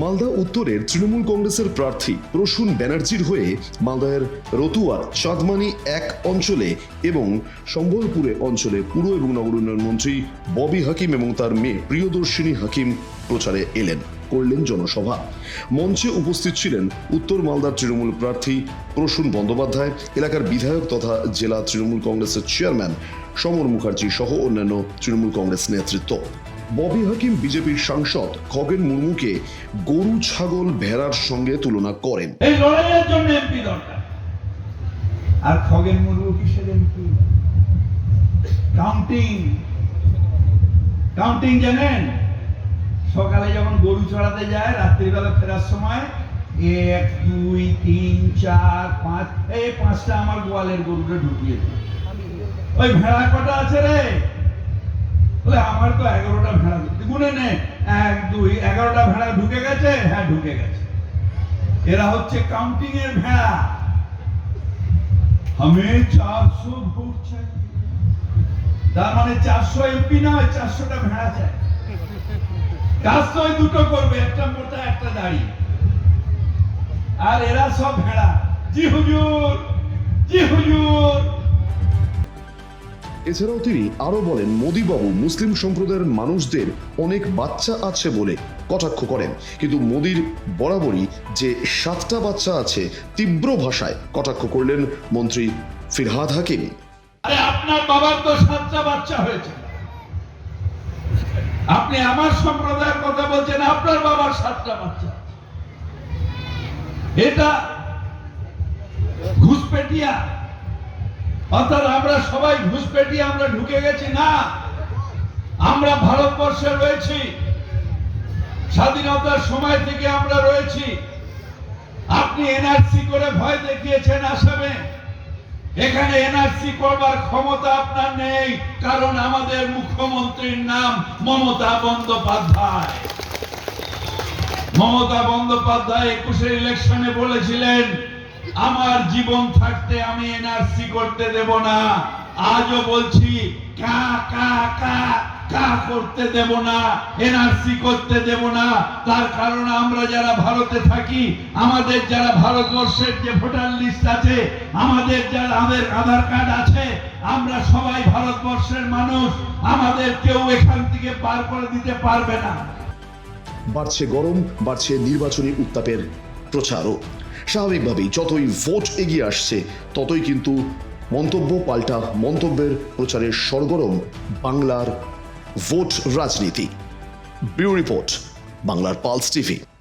মালদা উত্তরের তৃণমূল কংগ্রেসের প্রার্থী প্রসূন ব্যানার্জির হয়ে মালদার রতুয়ার চাঁদমানি এক অঞ্চলে এবং সম্বলপুরে অঞ্চলে পুর এবং নগর উন্নয়ন মন্ত্রী ববি হাকিম এবং তার মেয়ে প্রিয়দর্শিনী হাকিম প্রচারে এলেন, করলেন জনসভা। মঞ্চে উপস্থিত ছিলেন উত্তর মালদার তৃণমূল প্রার্থী প্রসূন বন্দ্যোপাধ্যায়, এলাকার বিধায়ক তথা জেলা তৃণমূল কংগ্রেসের চেয়ারম্যান সমর মুখার্জি সহ অন্যান্য তৃণমূল কংগ্রেস নেতৃত্ব। ববি হাকিম বিজেপির সাংসদ খগেন মুর্মুকে গরু ছাগল ভেড়ার সঙ্গে তুলনা করেন। এই লড়াইয়ের জন্য এমপি দরকার। আর খগেন মুর্মু কিসের এমপি? কাউন্টিং। কাউন্টিং জানেন? সকালে যখন গরু চড়াতে যায় রাত্রিবেলা ফেরার সময় এক দুই তিন চার পাঁচ এই পাঁচটা আমার গোয়ালের গরুটা ঢুকিয়ে দিল। ওই ভেড়া কটা আছে রে? বলে আমার তো এগারোটা ভেড়া গুনে নে এক, দুই, এগারোটা ভেড়া ঢুকে গেছে? হ্যাঁ ঢুকে গেছে। এরা হচ্ছে কাউন্টিং এর ভেড়া। আমি চারশো ভোট চাই তার মানে চারশো এমপি নয়, চারশোটা ভেড়া চাই। কাজ তো দুটো করবে একটা মোটা একটা দাড়ি। আর এরা সব ভেড়া। জি হুজুর জি হুজুর। এছাড়াও তিনি আরও বলেন, মোদীবাবু মুসলিম সম্প্রদায়ের মানুষদের অনেক বাচ্চা আছে বলে কটাক্ষ করেন। কিন্তু মোদির বরাবরই যে সাতটা বাচ্চা আছে তীব্র ভাষায় কটাক্ষ করলেন মন্ত্রী ফিরহাদ হাকিম। আরে আপনার বাবার তো সাতটা বাচ্চা হয়েছে। আপনি আমার সম্প্রদায়ের কথা বলছেন, আপনার বাবার সাতটা বাচ্চা। এটা ঘুষপেটিয়া অর্থাৎ আমরা সবাই ঘুষপেটিয়া আমরা ঢুকে গেছি, না। আমরা ভারতবর্ষে রয়েছি। স্বাধীনতার সময় থেকে আমরা রয়েছি। আপনি এনআরসি করে ভয় দেখিয়েছেন আসামে। এখানে এনআরসি করবার ক্ষমতা আপনার নেই, কারণ আমাদের মুখ্যমন্ত্রীর নাম মমতা বন্দ্যোপাধ্যায়। মমতা বন্দ্যোপাধ্যায় একুশের ইলেকশনে বলেছিলেন আমার জীবন থাকতে আমি এনআরসি করতে দেব না। আজও বলছি, কা কা কা কা করতে দেব না এনআরসি করতে দেব না। তার কারণ আমরা যারা ভারতে থাকি, আমাদের যারা ভারতবর্ষের যে ভোটার লিস্ট আছে, আমাদের যারা আমাদের আধার কার্ড আছে, আমরা সবাই ভারতবর্ষের মানুষ। আমাদের কেউ এখান থেকে পার করে দিতে পারবে না। বাড়ছে গরম, বাড়ছে নির্বাচনী উত্তাপের প্রচারও। স্বাভাবিকভাবেই যতই ভোট এগিয়ে আসছে, ততই কিন্তু মন্তব্য পাল্টা মন্তব্যের প্রচারের সরগরম বাংলার ভোট রাজনীতি। ব্যুরো রিপোর্ট, বাংলার পালস টিভি।